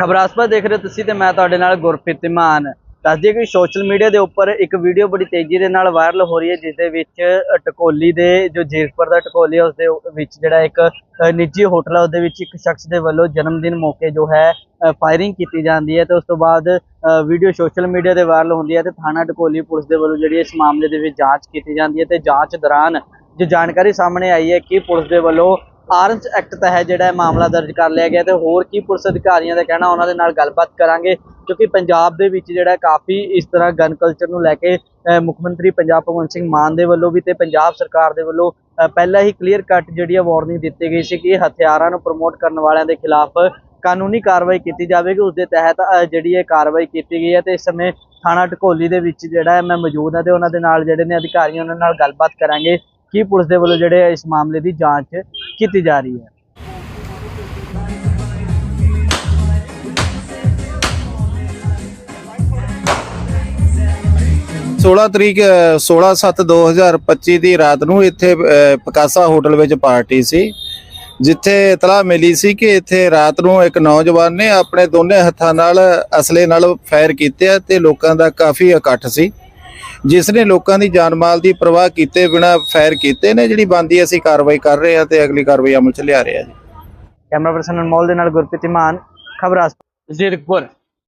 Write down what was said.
ਖਬਰਾਸਪਾ ਦੇਖ ਰਹੇ ਹੋ ਤੁਸੀਂ ਤੇ ਮੈਂ ਤੁਹਾਡੇ ਨਾਲ ਗੁਰਪ੍ਰੀਤ ਮਾਨ। ਦੱਸ ਦਈਏ ਕਿ ਸੋਸ਼ਲ ਮੀਡੀਆ ਦੇ ਉੱਪਰ ਇੱਕ ਵੀਡੀਓ ਬੜੀ ਤੇਜ਼ੀ ਦੇ ਨਾਲ ਵਾਇਰਲ ਹੋ ਰਹੀ ਹੈ ਜਿਸ ਦੇ ਵਿੱਚ ਟਕੋਲੀ ਦੇ ਜੋ ਜੀਰਕਪੁਰ ਦਾ ਟਕੋਲੀ ਹੈ ਉਸ ਦੇ ਵਿੱਚ ਜਿਹੜਾ ਇੱਕ ਨਿੱਜੀ ਹੋਟਲ ਹੈ, ਉਹਦੇ ਵਿੱਚ ਇੱਕ ਸ਼ਖਸ ਦੇ ਵੱਲੋਂ ਜਨਮ ਦਿਨ ਮੌਕੇ ਜੋ ਹੈ ਫਾਇਰਿੰਗ ਕੀਤੀ ਜਾਂਦੀ ਹੈ ਤੇ ਉਸ ਤੋਂ ਬਾਅਦ ਵੀਡੀਓ ਸੋਸ਼ਲ ਮੀਡੀਆ ਤੇ ਵਾਇਰਲ ਹੁੰਦੀ ਹੈ ਤੇ ਥਾਣਾ ਟਕੋਲੀ ਪੁਲਿਸ ਦੇ ਵੱਲੋਂ ਜਿਹੜੀ ਇਸ ਮਾਮਲੇ ਦੇ ਵਿੱਚ ਜਾਂਚ ਕੀਤੀ ਜਾਂਦੀ ਹੈ ਤੇ ਜਾਂਚ ਦੌਰਾਨ ਜੋ ਜਾਣਕਾਰੀ ਸਾਹਮਣੇ ਆਈ ਹੈ ਕਿ ਪੁਲਿਸ ਦੇ ਵੱਲੋਂ ਆਰਮਸ ਐਕਟ ਤਹਿਤ ਜਿਹੜਾ ਇਹ ਮਾਮਲਾ ਦਰਜ ਕਰ ਲਿਆ ਗਿਆ ਤੇ ਹੋਰ ਕੀ ਪੁਲਿਸ ਅਧਿਕਾਰੀਆਂ ਦਾ ਕਹਿਣਾ ਉਹਨਾਂ ਦੇ ਨਾਲ ਗੱਲਬਾਤ ਕਰਾਂਗੇ, ਕਿਉਂਕਿ ਪੰਜਾਬ ਦੇ ਵਿੱਚ ਜਿਹੜਾ ਕਾਫੀ ਇਸ ਤਰ੍ਹਾਂ ਗਨ ਕਲਚਰ ਨੂੰ ਲੈ ਕੇ ਮੁੱਖ ਮੰਤਰੀ ਪੰਜਾਬ ਭਗਵੰਤ ਸਿੰਘ ਮਾਨ ਦੇ ਵੱਲੋਂ ਵੀ ਤੇ ਪੰਜਾਬ ਸਰਕਾਰ ਦੇ ਵੱਲੋਂ ਪਹਿਲਾਂ ਹੀ ਕਲੀਅਰ ਕੱਟ ਜਿਹੜੀ ਆ ਵਾਰਨਿੰਗ ਦਿੱਤੀ ਗਈ ਸੀ ਕਿ ਹਥਿਆਰਾਂ ਨੂੰ ਪ੍ਰਮੋਟ ਕਰਨ ਵਾਲਿਆਂ ਦੇ ਖਿਲਾਫ ਕਾਨੂੰਨੀ ਕਾਰਵਾਈ ਕੀਤੀ ਜਾਵੇਗੀ ਉਸ ਦੇ ਤਹਿਤ ਜਿਹੜੀ ਇਹ ਕਾਰਵਾਈ ਕੀਤੀ ਗਈ ਹੈ ਤੇ ਇਸ ਸਮੇਂ ਥਾਣਾ ਢਕੋਲੀ ਦੇ ਵਿੱਚ ਜਿਹੜਾ ਹੈ ਮੈਂ ਮੌਜੂਦ ਹਾਂ ਤੇ ਉਹਨਾਂ ਦੇ ਨਾਲ ਜਿਹੜੇ ਨੇ ਅਧਿਕਾਰੀ ਉਹਨਾਂ ਨਾਲ ਗੱਲਬਾਤ ਕਰਾਂਗੇ। ਕੀ ਪੁਲਿਸ ਦੇ ਵੱਲੋਂ ਜਿਹੜੇ ਇਸ ਮਾਮਲੇ ਦੀ ਜਾਂਚ ਕੀਤੀ ਜਾ ਰਹੀ ਹੈ? 16 ਤਰੀਕ 16/7/2025 ਦੀ ਰਾਤ ਨੂੰ ਇੱਥੇ ਪਕਾਸਾ ਹੋਟਲ ਵਿੱਚ ਪਾਰਟੀ ਸੀ, ਜਿੱਥੇ ਇਤਲਾ ਮਿਲੀ ਸੀ ਕਿ ਇੱਥੇ ਰਾਤ ਨੂੰ ਇੱਕ ਨੌਜਵਾਨ ਨੇ ਆਪਣੇ ਦੋਨੇ ਹੱਥਾਂ ਨਾਲ ਅਸਲੇ ਨਾਲ ਫਾਇਰ ਕੀਤੇ ਤੇ ਲੋਕਾਂ ਦਾ ਕਾਫੀ ਇਕੱਠ ਸੀ। ਜਿਸ ਨੇ ਲੋਕਾਂ ਦੀ ਜਾਨ ਮਾਲ ਦੀ ਪਰਵਾਹ ਕੀਤੇ ਬਿਨਾ ਫਾਇਰ ਕੀਤੇ ਨੇ ਜਿਹੜੀ ਬੰਦੀ ਅਸੀਂ ਕਾਰਵਾਈ ਕਰ ਰਹੇ ਆ ਤੇ ਅਗਲੀ ਕਾਰਵਾਈ ਅਮਲ ਚ ਲਿਆ ਰਹੇ ਆ ਜੀ। ਕੈਮਰਾ ਪਰਸਨ ਅਨਮੋਲ ਦੇ ਨਾਲ ਗੁਰਪ੍ਰੀਤ ਮਾਨ ਖਬਰਾਂ ਜ਼ੀਰਕਪੁਰ